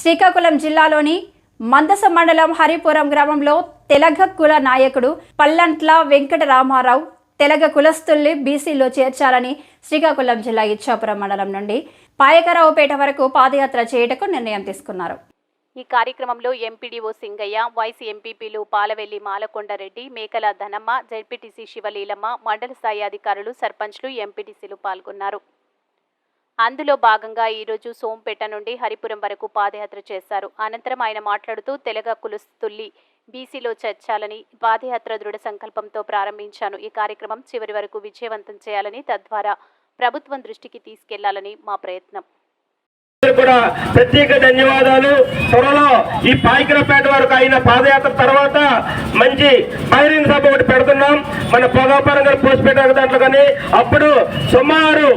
శ్రీకాకుళం జిల్లాలోని మందస మండలం హరిపురం గ్రామంలో తెలగ కుల నాయకుడు పల్లంట్ల వెంకట రామారావు తెలగ కులస్తుల్ని బీసీలో చేర్చాలని శ్రీకాకుళం జిల్లా ఇచ్చాపురం మండలం నుండి పాయకరావుపేట వరకు పాదయాత్ర చేయటకు నిర్ణయం తీసుకున్నారు. ఈ కార్యక్రమంలో ఎంపీడీఓ సింగయ్య వైసీ ఎంపీపీలు పాలవెల్లి మాలకొండరెడ్డి మేకల ధనమ్మ జెడ్పీటీసీ శివలీలమ్మ మండల స్థాయి అధికారులు సర్పంచ్లు ఎంపీటీసీలు పాల్గొన్నారు. అందులో భాగంగా ఈరోజు సోంపేట నుండి హరిపురం వరకు పాదయాత్ర చేశారు. అనంతరం ఆయన మాట్లాడుతూ తెలగ కులుస్తుల్లి బీసీలో చేర్చాలని పాదయాత్ర దృఢ సంకల్పంతో ప్రారంభించాను. ఈ కార్యక్రమం చివరి వరకు విజయవంతం చేయాలని తద్వారా ప్రభుత్వం దృష్టికి తీసుకెళ్ళాలని మా ప్రయత్నం. కూడా ప్రత్యేక ధన్యవాదాలు. త్వరలో ఈ పాయికరపేట వరకు అయిన పాదయాత్ర తర్వాత మంచి బహిరంగ సభ ఒకటి పెడుతున్నాం. మన పొగాపురం గారు పోసిపెట్టే దాంట్లో కానీ అప్పుడు సుమారు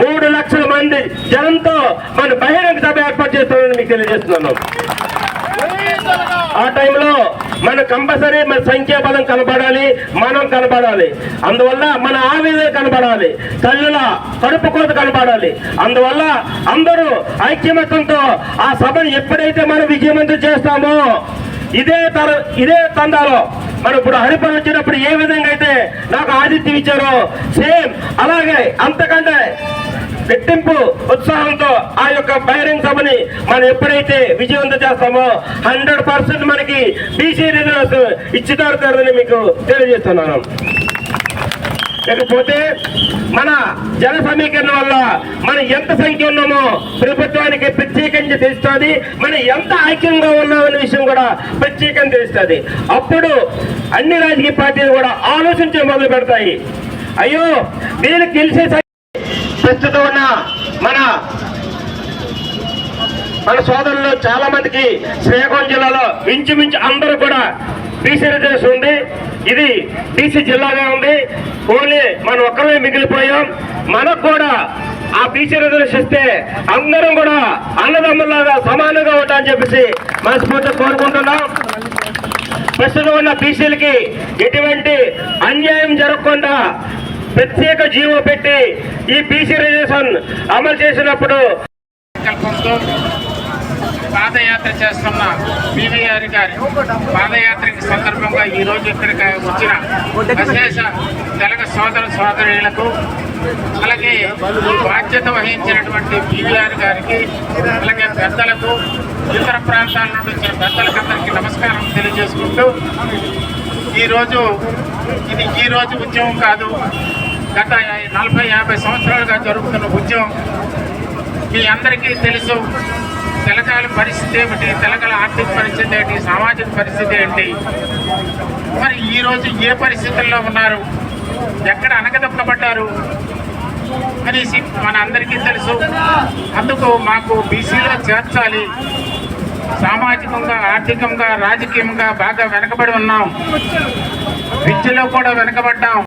మూడు లక్షల మంది జనంతో మన బహిరంగ సభ ఏర్పాటు చేస్తామని మీకు తెలియజేస్తున్నాను. ఆ టైంలో మన కంపల్సరీ మన సంఖ్యాబలం కనబడాలి మనం కనబడాలి. అందువల్ల మన ఆవేదన కనబడాలి తల్లుల కడుపు కోత కనబడాలి. అందువల్ల అందరూ ఐక్యమత్యంతో ఆ సభను ఎప్పుడైతే మనం విజయవంతం చేస్తామో ఇదే తర ఇదే తండాలో మనం ఇప్పుడు హరిపని వచ్చినప్పుడు ఏ విధంగా అయితే నాకు ఆతిథ్యం ఇచ్చారో సేమ్ అలాగే అంతకంటే రెట్టింపు ఉత్సాహంతో ఆ యొక్క బహిరంగ సభని మనం ఎప్పుడైతే విజయవంతం చేస్తామో హండ్రెడ్ పర్సెంట్ మనకి బీసీ రిజర్వ్స్ ఇచ్చితారుతారని మీకు తెలియజేస్తున్నాను. లేకపోతే జన సమీకరణ వల్ల మనం ఎంత సంఖ్య ఉన్నామో ప్రభుత్వానికి ప్రత్యేకంగా తెలుస్తుంది. మనం ఎంత ఐక్యంగా ఉన్నామనే విషయం కూడా ప్రత్యేకంగా తెలుస్తుంది. అప్పుడు అన్ని రాజకీయ పార్టీలు కూడా ఆలోచించే మొదలు పెడతాయి. అయ్యో దీనికి గెలిచే ప్రస్తుతం ఉన్న మన మన సోదరులు చాలా మందికి శ్రీకాకుళం జిల్లాలో ఇంచుమించు అందరూ కూడా బీసీ రిజర్వేషన్ ఉంది. ఇది బీసీ జిల్లాగా ఉంది. ఓన్లీ మనం ఒక్కరే మిగిలిపోయాం. మనకు కూడా ఆ బీసీ రిజర్వేషన్ ఇస్తే అందరం కూడా అన్నదమ్ములాగా సమానంగా ఉంటామని చెప్పేసి మనస్ఫూర్తిగా కోరుకుంటున్నాం. ప్రస్తుతం ఉన్న బీసీలకి ఎటువంటి అన్యాయం జరగకుండా ప్రత్యేక జీవో పెట్టి ఈ బీసీ రిజర్వేషన్ అమలు చేసినప్పుడు సంకల్పంతో పాదయాత్ర చేస్తున్న బీవీఆర్ గారి పాదయాత్రకి సందర్భంగా ఈ రోజు ఇక్కడికి వచ్చిన విశేష తెలగ సోదర సోదరులకు అలాగే బాధ్యత వహించినటువంటి బీవీఆర్ గారికి అలాగే పెద్దలకు ఇతర ప్రాంతాల నుండి వచ్చిన పెద్దలకందరికీ నమస్కారం తెలియజేసుకుంటూ ఈరోజు ఇది ఈ రోజు ఉద్యమం కాదు గత నలభై యాభై సంవత్సరాలుగా జరుగుతున్న ఉద్యమం మీ అందరికీ తెలుసు. తెలకాల పరిస్థితి ఏమిటి? తెలకాల ఆర్థిక పరిస్థితి ఏంటి? సామాజిక పరిస్థితి ఏంటి? మరి ఈరోజు ఏ పరిస్థితుల్లో ఉన్నారు? ఎక్కడ అనగదొక్కబడ్డారు? అనేసి మన అందరికీ తెలుసు. అందుకు మాకు బీసీలో చేర్చాలి. సామాజికంగా ఆర్థికంగా రాజకీయంగా బాగా వెనకబడి ఉన్నాం. విద్యలో కూడా వెనకబడ్డాం.